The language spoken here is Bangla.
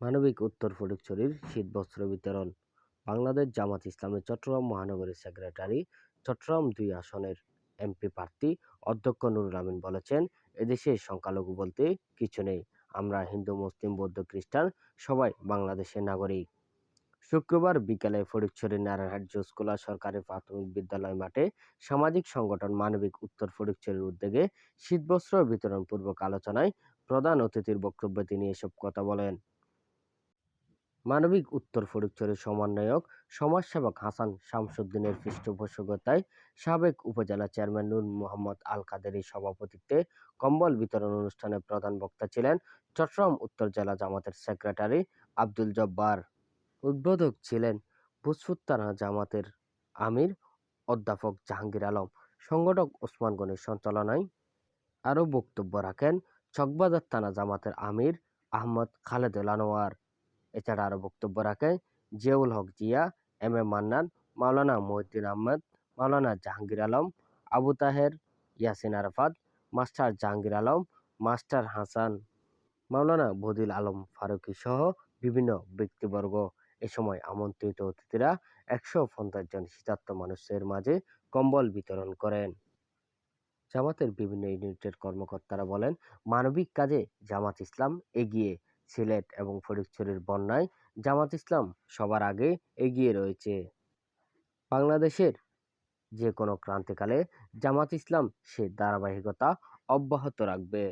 মানবিক উত্তর ফটিকছড়ির শীতবস্ত্র বিতরণ। বাংলাদেশ জামাত ইসলামের চট্টগ্রাম মহানগরীর সেক্রেটারি, চট্টগ্রাম দুই আসনের এমপি প্রার্থী অধ্যক্ষ নুরুল আমিন বলেছেন, এদেশে সংখ্যালঘু বলতে কিছু নেই। আমরা হিন্দু, মুসলিম, বৌদ্ধ, খ্রিস্টান সবাই বাংলাদেশের নাগরিক। শুক্রবার বিকেলে ফটিকছড়ি নারায়ণহাট জোসকুলা সরকারি প্রাথমিক বিদ্যালয় মাঠে সামাজিক সংগঠন মানবিক উত্তর ফটিকছড়ির উদ্যোগে শীতবস্ত্র বিতরণ পূর্বক আলোচনায় প্রধান অতিথির বক্তব্যে তিনি এসব কথা বলেন। মানবিক উত্তর ফটিকছড়ির সমন্বয়ক, সমাজসেবক হাসান শামসুদ্দিনের পৃষ্ঠপোষকতায় সাবেক উপজেলা চেয়ারম্যান নূর মোহাম্মদ আল কাদেরের সভাপতিত্বে কম্বল বিতরণ অনুষ্ঠানে প্রধান বক্তা ছিলেন চট্টগ্রাম উত্তর জেলা জামাতের সেক্রেটারি আব্দুল জব্বার। উদ্বোধক ছিলেন ভূসফুত থানা জামাতের আমির অধ্যাপক জাহাঙ্গীর আলম। সংগঠক ওসমান গনির সঞ্চালনায় আরও বক্তব্য রাখেন চকবাজার থানা জামাতের আমির আহমদ খালেদুল আনোয়ার। এছাড়া আরও বক্তব্য রাখেন Ziaul Haque Zia, M A Mannan, Maulana Mohiuddin Ahmed, Maulana Jahangir Alam, Abu Taher, Yasin Arafat, master Jahangir Alam, master Hasan, Maulana Badil Alam Faruqi সহ বিভিন্ন ব্যক্তিবর্গ। এ সময় আমন্ত্রিত অতিথিরা একশো পঞ্চাশ জন শীতার্থ মানুষের মাঝে কম্বল বিতরণ করেন। জামাতের বিভিন্ন ইউনিটের কর্মকর্তারা বলেন, মানবিক কাজে জামাত ইসলাম এগিয়ে সিলেট এবং ফটিকছড়ির বন্যায় জামাত ইসলাম সবার আগে এগিয়ে রয়েছে। বাংলাদেশের যে কোনো ক্রান্তিকালে জামাত ইসলাম সে ধারাবাহিকতা অব্যাহত রাখবে।